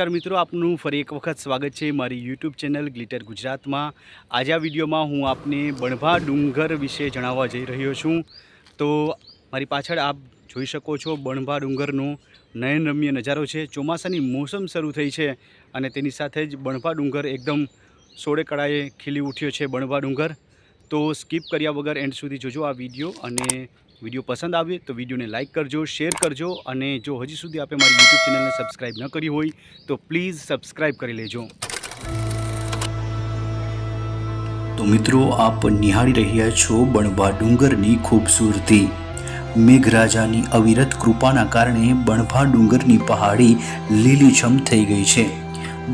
નમસ્કાર મિત્રો, આપનું ફરી એક વખત સ્વાગત છે મારી યુટ્યુબ ચેનલ ગ્લિટર ગુજરાતમાં. આજે આ વિડીયોમાં હું આપને બણભા ડુંગર વિશે જણાવવા જઈ રહ્યો છું. તો મારી પાછળ આપ જોઈ શકો છો બણભા ડુંગરનો નયનરમ્ય નજારો છે. ચોમાસાની મોસમ શરૂ થઈ છે અને તેની સાથે જ બણભા ડુંગર એકદમ સોળે કળાએ ખીલી ઉઠ્યો છે બણભા ડુંગર. તો સ્કીપ કર્યા વગર એન્ડ સુધી જોજો આ વીડિયો અને વીડિયો પસંદ આવે તો વિડીયોને લાઇક કરજો, શેર કરજો અને જો હજી સુધી આપે મારી યુટ્યુબ ચેનલને સબસ્ક્રાઈબ ન કરી હોય તો પ્લીઝ સબસ્ક્રાઈબ કરી લેજો. તો મિત્રો, આપ નિહાળી રહ્યા છો બણભા ડુંગરની ખૂબસૂરતી. મેઘરાજાની અવિરત કૃપાના કારણે બણભા ડુંગરની પહાડી લીલીછમ થઈ ગઈ છે.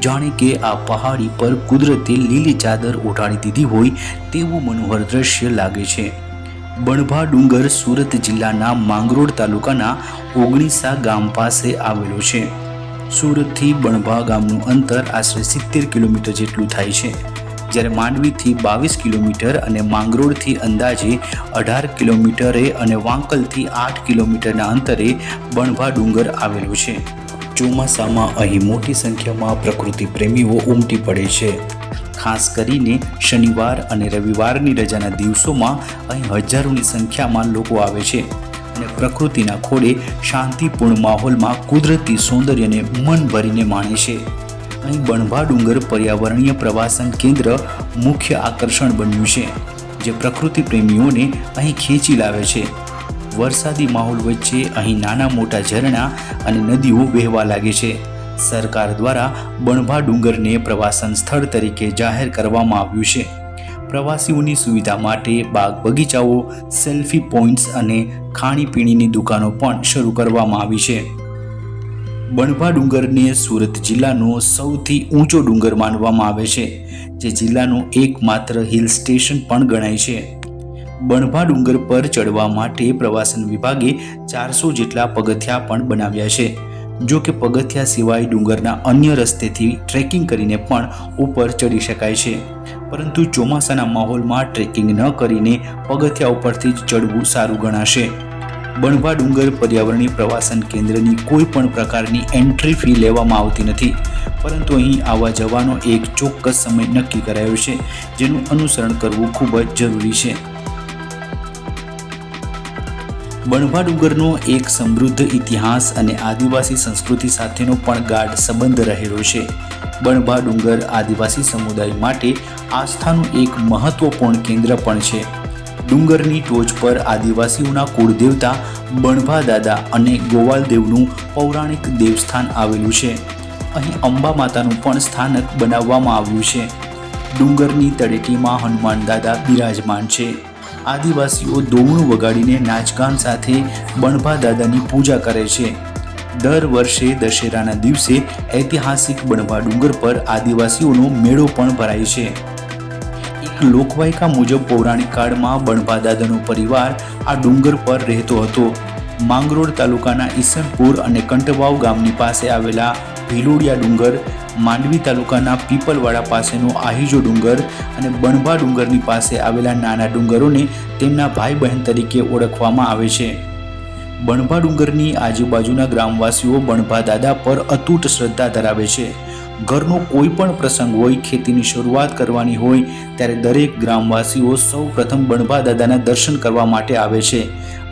જાણે કે આ પહાડી પર કુદરતે લીલી ચાદર ઓઢાડી દીધી હોય તેવું મનોહર દ્રશ્ય લાગે છે. બણભા ડુંગર સુરત જિલ્લાના માંગરોળ તાલુકાના ઓગણીસા ગામ પાસે આવેલો છે. સુરતથી બણભા ગામનું અંતર આશરે સિત્તેર કિલોમીટર જેટલું થાય છે. જ્યારે માંડવીથી બાવીસ કિલોમીટર અને માંગરોળથી અંદાજે અઢાર કિલોમીટરે અને વાંકલથી આઠ કિલોમીટરના અંતરે બણભા ડુંગર આવેલું છે. ચોમાસામાં અહીં મોટી સંખ્યામાં પ્રકૃતિ પ્રેમીઓ ઉમટી પડે છે. ખાસ કરીને શનિવાર અને રવિવારની રજાના દિવસોમાં અહીં હજારોની સંખ્યામાં લોકો આવે છે અને પ્રકૃતિના ખોળે શાંતિપૂર્ણ માહોલમાં કુદરતી સૌંદર્યને મન ભરીને માણે છે. અહીં બણભા ડુંગર પર્યાવરણીય પ્રવાસન કેન્દ્ર મુખ્ય આકર્ષણ બન્યું છે, જે પ્રકૃતિ પ્રેમીઓને અહીં ખેંચી લાવે છે. વરસાદી માહોલ વચ્ચે અહીં નાના મોટા ઝરણા અને નદીઓ વહેવા લાગે છે. સરકાર દ્વારા બણભા ડુંગરને પ્રવાસન સ્થળ તરીકે જાહેર કરવામાં આવ્યું છે. પ્રવાસીઓની સુવિધા માટે બાગ બગીચાઓ, સેલ્ફી પોઈન્ટ્સ અને ખાણીપીણીની દુકાનો પણ શરૂ કરવામાં આવી છે. બણભા ડુંગરને સુરત જિલ્લાનો સૌથી ઊંચો ડુંગર માનવામાં આવે છે, જે જિલ્લાનું એકમાત્ર હિલ સ્ટેશન પણ ગણાય છે. બણભા ડુંગર પર ચડવા માટે પ્રવાસન વિભાગે ચારસો જેટલા પગથિયા પણ બનાવ્યા છે. જો કે પગથિયા સિવાય ડુંગરના અન્ય રસ્તેથી ટ્રેકિંગ કરીને પણ ઉપર ચડી શકાય છે. પરંતુ ચોમાસાના માહોલમાં ટ્રેકિંગ ન કરીને પગથિયા ઉપરથી જ ચડવું સારું ગણાશે. બણભા ડુંગર પર્યાવરણીય પ્રવાસન કેન્દ્રની કોઈ પણ પ્રકારની એન્ટ્રી ફી લેવામાં આવતી નથી. પરંતુ અહીં આવવા જવાનો એક ચોક્કસ સમય નક્કી કરાયો છે, જેનું અનુસરણ કરવું ખૂબ જ જરૂરી છે. બણભા ડુંગરનો એક સમૃદ્ધ ઇતિહાસ અને આદિવાસી સંસ્કૃતિ સાથેનો પણ ગાઢ સંબંધ રહેલો છે. બણભા ડુંગર આદિવાસી સમુદાય માટે આસ્થાનું એક મહત્વપૂર્ણ કેન્દ્ર પણ છે. ડુંગરની ટોચ પર આદિવાસીઓના કુળદેવતા બણભા દાદા અને ગોવાલદેવનું પૌરાણિક દેવસ્થાન આવેલું છે. અહીં અંબા માતાનું પણ સ્થાનક બનાવવામાં આવ્યું છે. ડુંગરની તળેટીમાં હનુમાન દાદા બિરાજમાન છે. આદિવાસીઓ દોમણું વગાડીને નાચગાન સાથે બણભા દાદાની પૂજા કરે છે. દર વર્ષે દશેરાના દિવસે ઐતિહાસિક બણભા ડુંગર પર આદિવાસીઓનો મેળો પણ ભરાય છે. એક લોકવાયકા મુજબ પૌરાણિક કાળમાં બણભા દાદાનો પરિવાર આ ડુંગર પર રહેતો હતો. માંગરોળ તાલુકાના ઈસનપુર અને કંટવાવ ગામની પાસે આવેલા ભીલોડિયા ડુંગર, માંડવી તાલુકાના પીપલવાડા પાસેનો આહીજો ડુંગર અને બણભા ડુંગરની પાસે આવેલા નાના ડુંગરોને તેમના ભાઈ બહેન તરીકે ઓળખવામાં આવે છે. બણભા ડુંગરની આજુબાજુના ગ્રામવાસીઓ બણભા દાદા પર અતૂટ શ્રદ્ધા ધરાવે છે. ઘરનો કોઈ પણ પ્રસંગ હોય, ખેતીની શરૂઆત કરવાની હોય, ત્યારે દરેક ગ્રામવાસીઓ સૌ પ્રથમ બણભા દાદાના દર્શન કરવા માટે આવે છે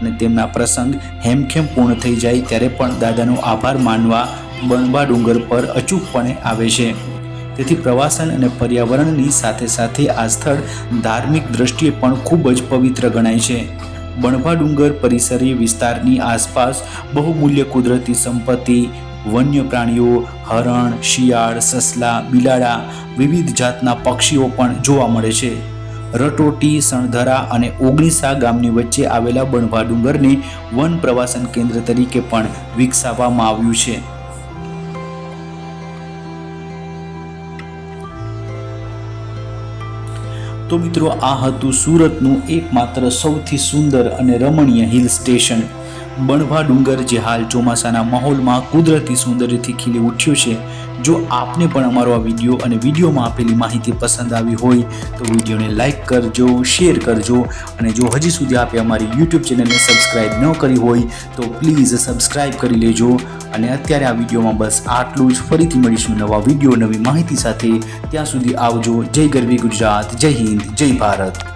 અને તેમના પ્રસંગ હેમખેમ પૂર્ણ થઈ જાય, ત્યારે પણ દાદાનો આભાર માનવા બણભા ડુંગર પર અચૂકપણે આવે છે. તેથી પ્રવાસન અને પર્યાવરણની સાથે સાથે આ સ્થળ ધાર્મિક દ્રષ્ટિએ પણ ખૂબ જ પવિત્ર ગણાય છે. બણભા ડુંગર પરિસરીય વિસ્તારની આસપાસ બહુમૂલ્ય કુદરતી સંપત્તિ વન્ય પ્રાણીઓ હરણ, શિયાળ, સસલા, બિલાડા, વિવિધ જાતના પક્ષીઓ પણ જોવા મળે છે. રટોટી સણધરા અને ઓગણીસા ગામની વચ્ચે આવેલા બણભા ડુંગરને વન પ્રવાસન કેન્દ્ર તરીકે પણ વિકસાવવામાં આવ્યું છે. મિત્રો આ હતું સુરતનું એકમાત્ર સૌથી સુંદર અને રમણીય હિલ સ્ટેશન. બણભા ડુંગર જે હાલ ચોમાસાના માહોલમાં કુદરતી સૌંદર્યથી ખીલી ઉઠ્યું છે. જો આપને પણ અમારો આ વીડિયો અને વિડીયોમાં આપેલી માહિતી પસંદ આવી હોય, તો વિડીયોને લાઇક કરજો, શેર કરજો અને જો હજી સુધી આપે અમારી યુટ્યુબ ચેનલને સબસ્ક્રાઇબ ન કરી હોય, તો પ્લીઝ સબસ્ક્રાઇબ કરી લેજો. અને અત્યારે આ વિડીયોમાં બસ આટલું જ. ફરીથી મળીશું નવા વીડિયો, નવી માહિતી સાથે. ત્યાં સુધી આવજો. જય ગરવી ગુજરાત, જય હિન્દ, જય ભારત.